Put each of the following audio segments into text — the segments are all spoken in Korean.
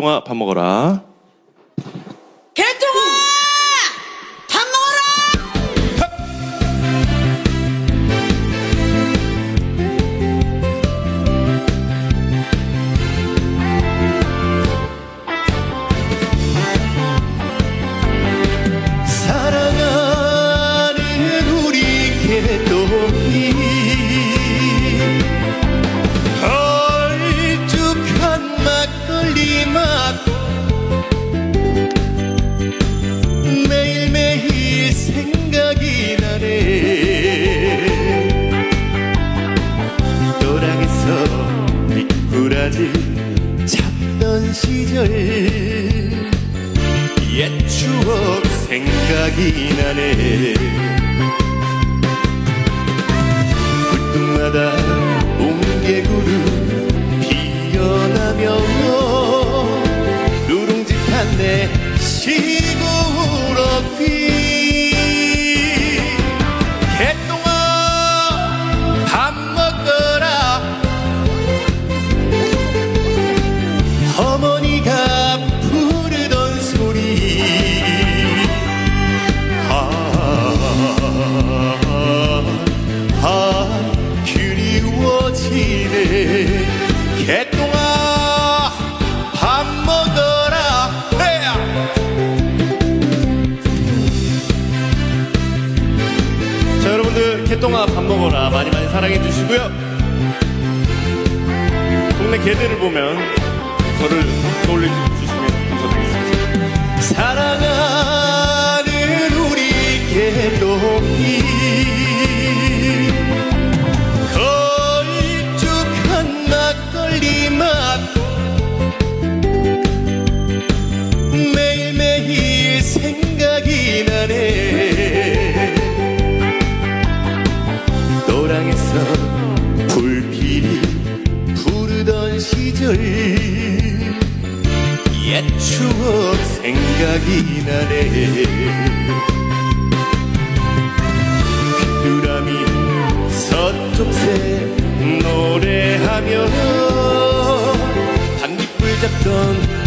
개똥아 밥 먹어라. 미꾸라지 잡던 시절. 옛 추억 생각이 나네. 굴뚝마다 옹개구름 개똥아 밥 먹어라 자 여러분들 개똥아 밥 먹어라 많이 많이 사랑해 주시고요 동네 개들을 보면 저를 떠올려 주시면 감사드리겠습니다. 사랑하 노랑에서 불길이 부르던 시절. 옛 추억 생각이 나네. 귀뚜라미 서쪽새 노래하며 반딧불 잡던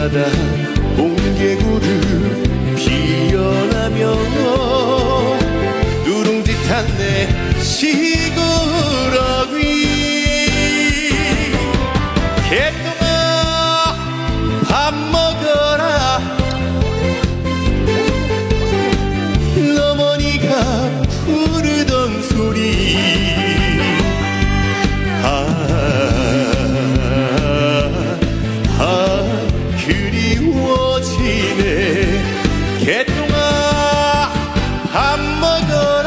바다 옹개구를 피어나며 누룽지탄 내 시구렁이 개똥아 밥 먹어라. 어머니가 부르던 소리. 什么歌？